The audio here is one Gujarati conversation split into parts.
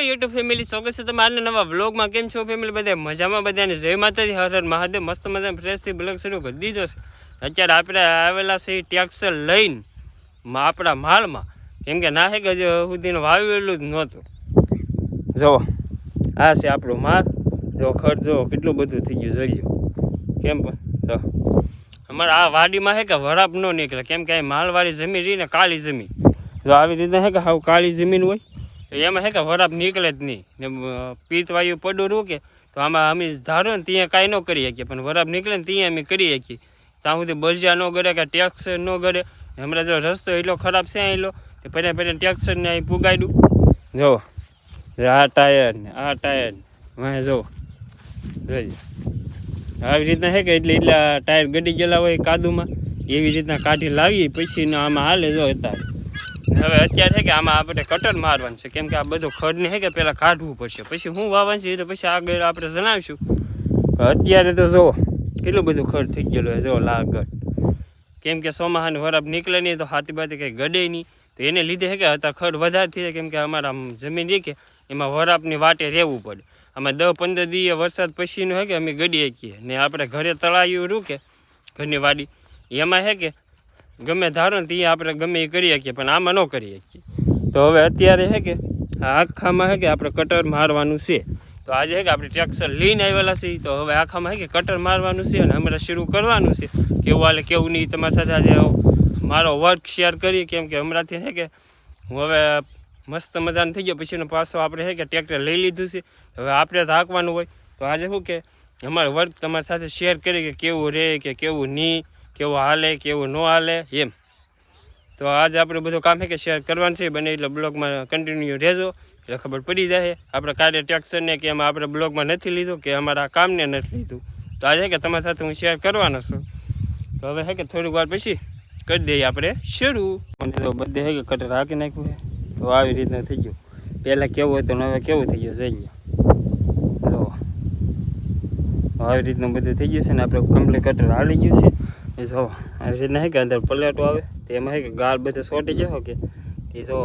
યુટ્યુબ ફેમિલી સ્વાગત છે તમારા નવા વ્લોગમાં કેમ છો ફેમિલી બધા મજામાં? બધાને જય માતાજી. હર હર મહાદેવ. મસ્ત મજા ફ્રેશથી બ્લોગ શરૂ કરી દીધો છે. અત્યારે આપણે આવેલા છે ટેક્સર લઈને આપણા માળમાં. કેમ કે ના હે કે હજુ સુધીનું વાવેલું જ નહોતું. જુઓ. આ છે આપણો માળ. જો ખર્ચ જુઓ, કેટલું બધું થઈ ગયું, જોઈ કેમ પણ? જો. અમારે આ વાડીમાં હે કે વરાપ ન નીકળે. કેમ કે માલવાળી જમીન રહીને કાળી જમીન. જો આવી રીતે હે કે સાવ કાળી જમીન હોય. એમાં હે કે વરાપ નીકળે જ નહીં. ને પિત્તવાયુ પડું રૂકે, તો આમાં અમે ધારો ને ત્યાં કાંઈ ન કરી શકીએ. પણ વરાપ નીકળે ને ત્યાં અમે કરી શકીએ. ત્યાં સુધી બરજા ન ગળે કે ટેક્સ ન ગળે. હમણાં જો રસ્તો એટલો ખરાબ છે એટલો તો પહેલાં પહેલાં ટેક્સરને અહીં પુગાડ્યું. જો આ ટાયર ને, આ ટાયર વાંહે જો, જોઈ આવી રીતના છે કે એટલે એટલા ટાયર ગડી ગયેલા હોય કાદુમાં. એવી રીતના કાઢી લાવી પછી આમાં હાલે જો અત્યારે. હવે અત્યારે છે કે આમાં આપણે કટર મારવાનું છે. કેમ કે આ બધું ખડને છે કે પહેલાં કાઢવું પડશે. પછી હું વાવવાનું છે તો પછી આગળ આપણે જણાવીશું. અત્યારે તો જુઓ, કેટલું બધું ખડ થઈ ગયેલું છે. જો લાગડ. કેમ કે ચોમાસાનું વરાપ નીકળે નહીં તો હાથી બાતી કંઈ ગડે નહીં. તો એને લીધે છે કે અત્યારે ખડ વધારે થઈ જાય. કેમ કે અમારા જમીન કે એમાં વરાપની વાટે રહેવું પડે. અમે દસ પંદર દિવસે વરસાદ પછીનું છે કે અમે ગડીએ શકીએ. ને આપણે ઘરે તળાયું રૂકે, ઘરની વાડી. એમાં છે કે ગમે ધારો ને ત્યાં આપણે ગમે એ કરી શકીએ, પણ આમાં ન કરી શકીએ. તો હવે અત્યારે હે કે આખામાં હે કે આપણે કટર મારવાનું છે. તો આજે હે કે આપણે ટ્રેક્સર લઈને આવેલા છીએ. તો હવે આખામાં હે કે કટર મારવાનું છે અને હમણાં શરૂ કરવાનું છે. કેવું હાલે, કેવું નહીં, તમારી સાથે આજે મારો વર્ક શેર કરીએ, કેમ કે હમણાંથી હે કે હું હવે મસ્ત મજાનું થઈ ગયો. પછીનો પાછો આપણે હે કે ટ્રેક્ટર લઈ લીધું છે. હવે આપણે તો હાંકવાનું હોય. તો આજે શું કે, અમારો વર્ક તમારી સાથે શેર કરી કે કેવું રહે કે કેવું નહીં. કેવું હાલે, કેવું ન હાલે, એમ. તો આજે આપણે બધું કામ કે શેર કરવાનું છે, બને એટલે બ્લોગમાં કન્ટિન્યુ રહેજો. એટલે ખબર પડી જાય આપણે કાર્ય ટેક્સરને કે એમાં આપણે બ્લોગમાં નથી લીધું કે અમારા કામને નથી લીધું. તો આજે કે તમારી સાથે હું શેર કરવાનો છું. તો હવે હે કે થોડીક વાર પછી કરી દઈએ આપણે શરૂ. અને તો બધે હે કે કટર હાકી નાખ્યું છે તો આવી રીતના થઈ ગયું. પહેલાં કેવું હતું હવે કેવું થઈ ગયું જઈ જો આવી રીતનું બધું થઈ ગયું છે ને આપણે કમ્પ્લીટ કટર હાલી ગયું છે. એ જો આવી રીતના હે કે અંદર પલેટો આવે, તો એમાં છે કે ગાળ બધે સોટી ગયો કે? તે જો,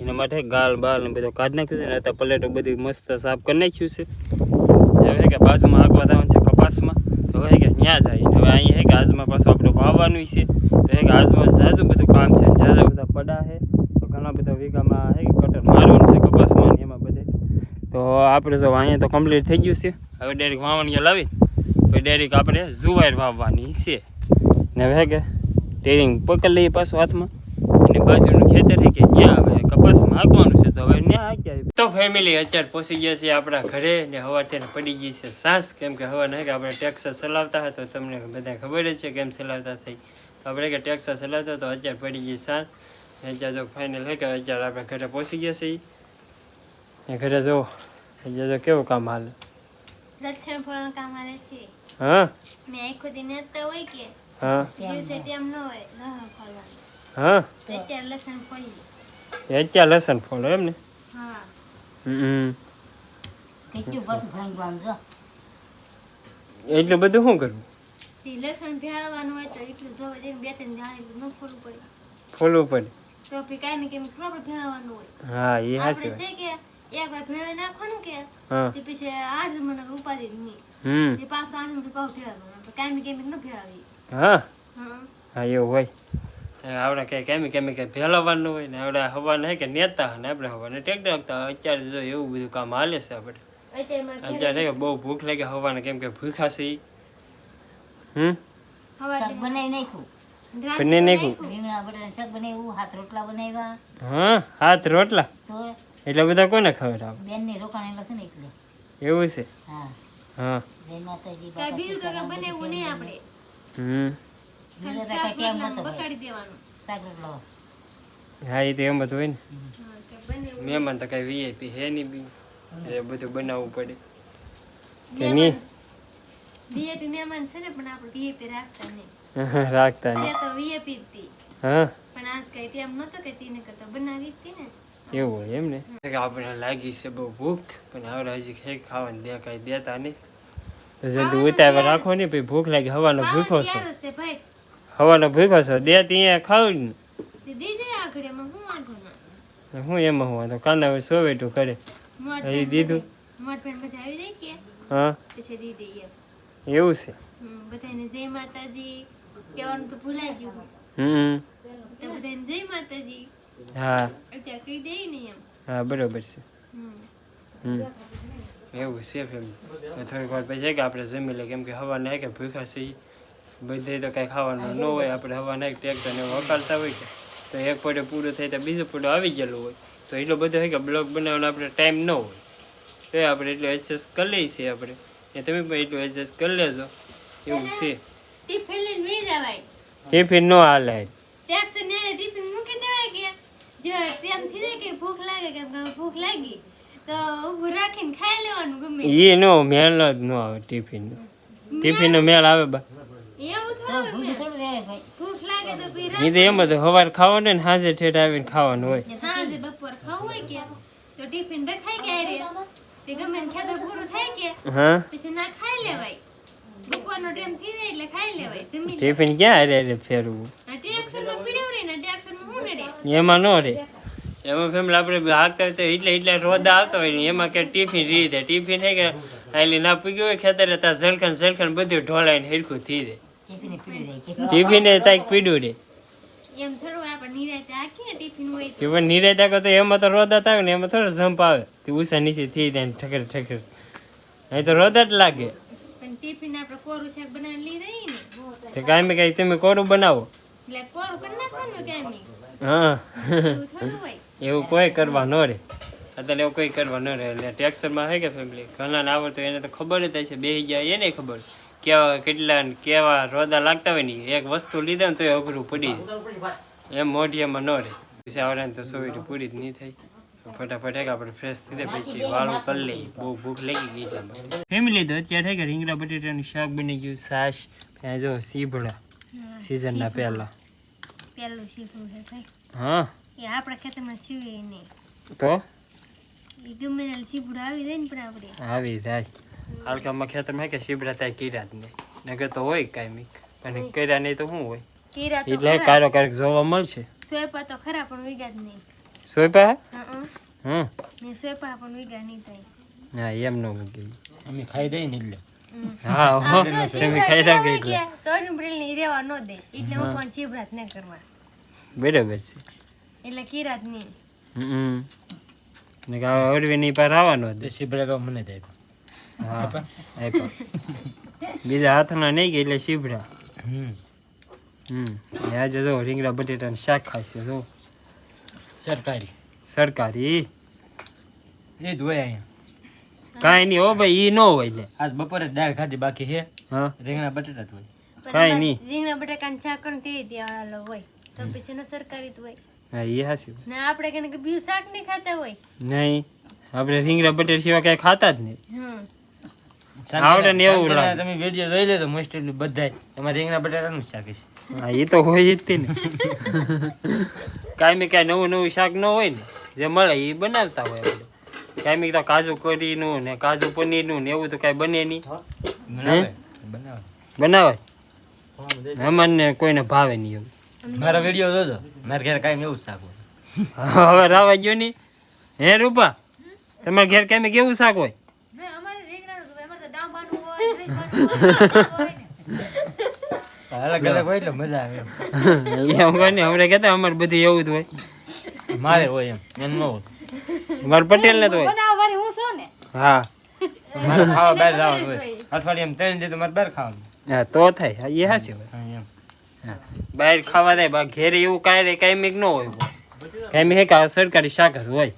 એના માટે ગાળ બાલ ને બધું કાઢી નાખ્યું છે ને, અત્યારે પલેટો બધું મસ્ત સાફ કરી નાખ્યું છે. હવે કે બાજુમાં આગવા જવાનું છે કપાસમાં. તો હવે કે ત્યાં જાય. હવે અહીંયા હે કે આજમાં પાછું આપણું વાવવાનું છે. તો હે કે આજમાં ઝાઝુ બધું કામ છે ઝાઝા બધા પડા છે. તો ઘણા બધા વીઘામાં હે કે કટર મારવાનું છે કપાસમાં એમાં બધે. તો આપણે જો અહીંયા તો કમ્પ્લીટ થઈ ગયું છે. હવે ડાયરેક્ટ વાવણી લાવી પછી ડાયરેક્ટ આપણે જુવાર વાવવાની છે. ને હવે કે ટેરિંગ પકડી લઈએ પાછું હાથમાં. અને બાજુનું ખેતર છે કે ત્યાં હવે કપાસમાં હાંકવાનું છે તો હવે ત્યાં હાંકી તો ફેમિલી અત્યારે પહોંચી ગયા છે આપણા ઘરે ને હવા તેને પડી ગઈ છે સાસ. કેમ કે હવા નહીં કે આપણે ટેક્સર ચલાવતા હતા તો તમને બધા ખબર જ છે કેમ ચલાવતા થઈ. આપણે કે ટેક્સર ચલાવતા તો અત્યારે પડી ગઈ સાસ. અત્યારે જો ફાઇનલ હોય કે અત્યારે આપણે ઘરે પહોંચી ગયા છે ઈ. ને ઘરે જો અત્યારે જો કેવું કામ હાલે? દર્શન કામ આવે છે. હા? મેં આખો દિન હોય કે. હા હા તો લસણ ફોલો એમ ને હા હમ કેટલું બધું ભાંગવાનું જો એટલું બધું શું કરવું લસણ ભેળવાનું હોય તો એટલું જોવે દે બે ત્રણ દાણા ન ફોડવું પડે ફોલવું પડે તો પછી કાંઈ કેમ પ્રોપર ભેળવવાનું હોય હા એ હાચી વાત કે એક વાર ભેળવી નાખવાનું કે હા તે પછી આઠ મને ઉપાધિ નહીં હમ પાછું આઠ મિનિટ પાછું ભેળવવાનું કાંઈ કેમ ન ભેળવી હા? હા એવું હોય. આપણે કઈ કેમી કેમી કઈ ભેળવવાનું હોય ને આપણે હવાને હે કે નેતા ને આપણે હવાને ટ્રેક્ટર હાંકતા હોય. અત્યારે જો એવું બધું કામ હાલે છે આપણે. અત્યારે બહુ ભૂખ લાગે હવાને કેમ કે ભૂખા છે હમ? હવા બનાવી નાખ્યું. બંને નાખ્યું. રીંગણા બટાકા શાક બનાવ્યું હાથ રોટલા બનાવ્યા. હા હાથ રોટલા? તો એટલે બધા કોને ખબર આવે? બેનની રોકાણેલા છે ને એટલે એવું છે? હા. હા. જય માતાજી કાંઈ બીજું તો કાંઈ બનાવવું નહીં આપણે. હમ. હા એ તો એમ જ હોય ને. હા કે બનાવવું મહેમાન તો કઈ વીઆઈપી હે નહીં બી. એ બધું બનાવવું પડે. કે નહીં? વીઆઈપી મહેમાન છે ને પણ આપણે વીઆઈપી રાખતા નહીં. રાખતા નહીં. તો વીઆઈપી હતી હા પણ આજ કઈ તેમ નતો કે તેને કરતા બનાવી હતી ને. એવું હોય એમ ને આપણે લાગી છે બહુ ભૂખ પણ હવે હજી કઈ ખાવાનું દે કઈ દેતા નહીં. જલ્દી ઉતાવળ રાખો ને પછી ભૂખ લાગે હવાનો ભૂખો છો. હવાનો ભૂખો છો. દે ત્યાં ખાવ ને. હું એમાં હું તો કાના સોવેટું કરે એ દીધું. હા. એવું છે. હમ, બધાને જય માતાજી. કહેવાનું તો ભૂલાઈ ગયું. હમ. બધાને જય માતાજી. હા. અત્યારે કહી દઈએ ને એમ. હા બરોબર છે. હમ. એવું છે ફેમ થોડીક વાર પછી કે આપણે જમી લે કેમ કે હવા નાખે કે ભૂખા છે બધે તો કાંઈ ખાવાનું ન હોય આપણે હવા નાખી ટ્રેક્ટર ને એવું વગાડતા હોય કે તો એક પડે પૂરું થાય તો બીજું પડે આવી ગયેલું હોય. તો એટલો બધો હોય કે બ્લોગ બનાવવાનો આપણે ટાઈમ ન હોય. તો આપણે એટલું એડજસ્ટ કરી લઈએ છીએ આપણે. એ તમે પણ એટલું એડજસ્ટ કરી લેજો. એવું છે. ટિફિન નો હાલે ટેક્સ ને ટિફિન મૂકી દેવાય કે જો ટાઈમ થઈ જાય કે ભૂખ લાગે કે ભૂખ લાગી. તો ઊભું રાખીને ખાઈ લેવાનું ગમે એ નો મેલ જ નો આવે ટિફિન ટિફિનનો મેલ આવે બા. એવું થોડું ભૂખ થોડું રહે ભાઈ. ભૂખ લાગે તો પછી એ તો એમ જ સવારે ખાવાનું ને સાંજે ઠેઠ આવીને ખાવાનું હોય. સાંજે બપોર ખાવું હોય કે? તો ટિફિન રખાય કે આરે તે ગમે ને ખેતો પૂરું થાય કે? હા? પછી ના ખાઈ લેવાય. બપોરનો ટાઈમ થઈ જાય એટલે ખાઈ લેવાય. ટિફિન ક્યાં હારે હારે ફેરવું? આ ટેક્સરમાં પીડ્યું રે ને ટેક્સરમાં હું રે એમાં ન રે. એમાં ફેમિલી આપણે હોય તો એટલે એટલે રોદા આવતો હોય ને એમાં કે ટિફિન રીત ટિફિન છે કે એટલે ના પૂગ્યું હોય ખેતરે ત્યાં ઝલખન ઝલખન બધું ઢોળાઈને હિરખું થઈ જાય. ટિફિને પીડી તાઈક પીડ્યું રે. એમ થોડું આપણે નિરાતે આખીએ ટિફિન હોય તો. એમાં તો રોદા થાય ને એમાં થોડો જમ્પ આવે. તે ઉષા નીચે થઈ જાય ને ઠકર ઠકર. અહીં તો રોદા જ લાગે. પણ ટિફિન આપણે કોરું શાક બનાવીને લઈ રહી ને. તો કાંઈ કાંઈ તમે કોરું બનાવો? હા. એવું કોઈ કરવા ન રે અત્યારે એવું કોઈ કરવા ન રહે. એટલે ટેક્સરમાં છે કે ફેમિલી ઘણા આવડતું એને તો ખબર જ થાય છે. બે જાય એને ખબર. કેવા કેટલા કેવા રોદા લાગતા હોય ને એક વસ્તુ લીધા ને તો એ અઘરું પડી જાય. એમ મોઢિયામાં ન રહે. પછી આવડે તો સોયરી પૂરી જ નહીં થાય. ફટાફટ એક આપણે ફ્રેશ થઈ જાય પછી વાળું કરી લઈએ. બહુ ભૂખ લાગી ગઈ છે ફેમિલી તો અત્યારે કે રીંગણા બટેટાનું શાક બની ગયું છાશ. ત્યાં જો સીભડા સિઝનના પહેલા. હા. એ આપણા ખેતરમાં સીવે નહીં તો? એ ગમે ને સીપડું આવી જાય ને પણ આપણે. આવી જાય. હાલકામાં ખેતરમાં કે શીબડા થાય કીરા જ નહીં નકર તો હોય કાંઈ પણ કર્યા નહીં તો શું હોય? કીરા એટલે કારો કારક જોવા મળશે. સોયપા તો ખરા પણ વિગા જ નહીં. સોયપા? હં હમ. ને સોયપા પણ વિગા નહીં થાય. એમ ન મૂકી. અમે ખાઈ દઈએ ને એટલે. હા તમે ખાઈ એટલે. રેવા ન દે. એટલે હું. કોણ સીભડા જ ન કરવા. બરાબર છે. એટલે કિરાતની. નહીં હમ. ને કા અડવી ની પર આવવાનો હતો. શીભડા તો મને થાય હા આપ્યો. બીજા હાથના નહીં કે એટલે શીબડા હમ. હમ. ને આજે જો રીંગણા બટેટાનું શાક ખાશે જો. સરકારી. સરકારી? એ જ હોય અહીંયા. કાંઈ નહીં હો ભાઈ ઈ ન હોય લે આજ બપોરે જ દાળ ખાધી બાકી હે? હા. રીંગણા બટેટા જ હોય. કાંઈ નહીં. રીંગણા બટાકાનું શાક કરો ને તે હોય. તો પછી સરકારી જ હોય. હા એ હાસી ને આપણે કને કે બીજું શાક નહીં ખાતા હોય? નહીં આપણે રીંગણા બટેર સિવાય કાંઈ ખાતા જ નહીં. આવડે ને એવું તમે વીડિયો જોઈ લેજો મોસ્ટ ઓફલી બધાય. એમાં રીંગણા બટાટાનું શાક છે હા એ તો હોય જ તે ને. કાંઈ કાંઈ નવું નવું શાક ન હોય ને જે મળે એ બનાવતા હોય આપણે. કાંઈ તો કાજુ કરીનું ને કાજુ પનીરનું ને એવું તો કાંઈ બને નહીં. બનાવે બનાવે. બનાવાય? અમારને કોઈને ભાવે નહીં એવું મારા વીડિયો જોજો. મારા ઘરે કાંઈ એવું જ શાક હોય. હવે રાવા ગયો નહીં? હે રૂપા તમારા ઘેર કાંઈ કેવું શાક હોય? અલગ અલગ હોય એટલે મજા આવે એમ. એમ કોઈ નહીં હમણાં કહેતા અમારે બધું એવું જ હોય. મારે હોય એમ એમ ન હોય. મારે પટેલ ને તો હોય. હા મારે ખાવા બહાર જવાનું હોય. અઠવાડિયામાં ત્રણ દી તો મારે બહાર ખાવાનું. હા તો થાય હા, એ હાસી હોય બહાર ખાવા દે ઘેર એવું કાંઈ કાંઈ ન હોય. કાંઈ હે કે સરકારી શાક જ હોય.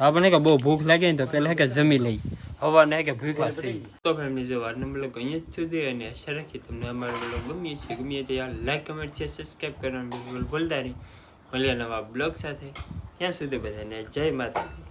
આપણને કે બહુ ભૂખ લાગે ને તો હે કે જમી લઈ. હવાને કે ભૂખ હશે તો ફેમિલી જો આજનો બ્લોગ અહીંયા જ સુધી અને આશા રાખી તમને અમારો બ્લોગ ગમીએ છે ગમીએ તો યાર લાઈક કમેન્ટ છે સબસ્ક્રાઈબ કરવાનું બિલકુલ ભૂલતા નહીં. મળીએ નવા બ્લોગ સાથે. ત્યાં સુધી બધાને જય માતાજી.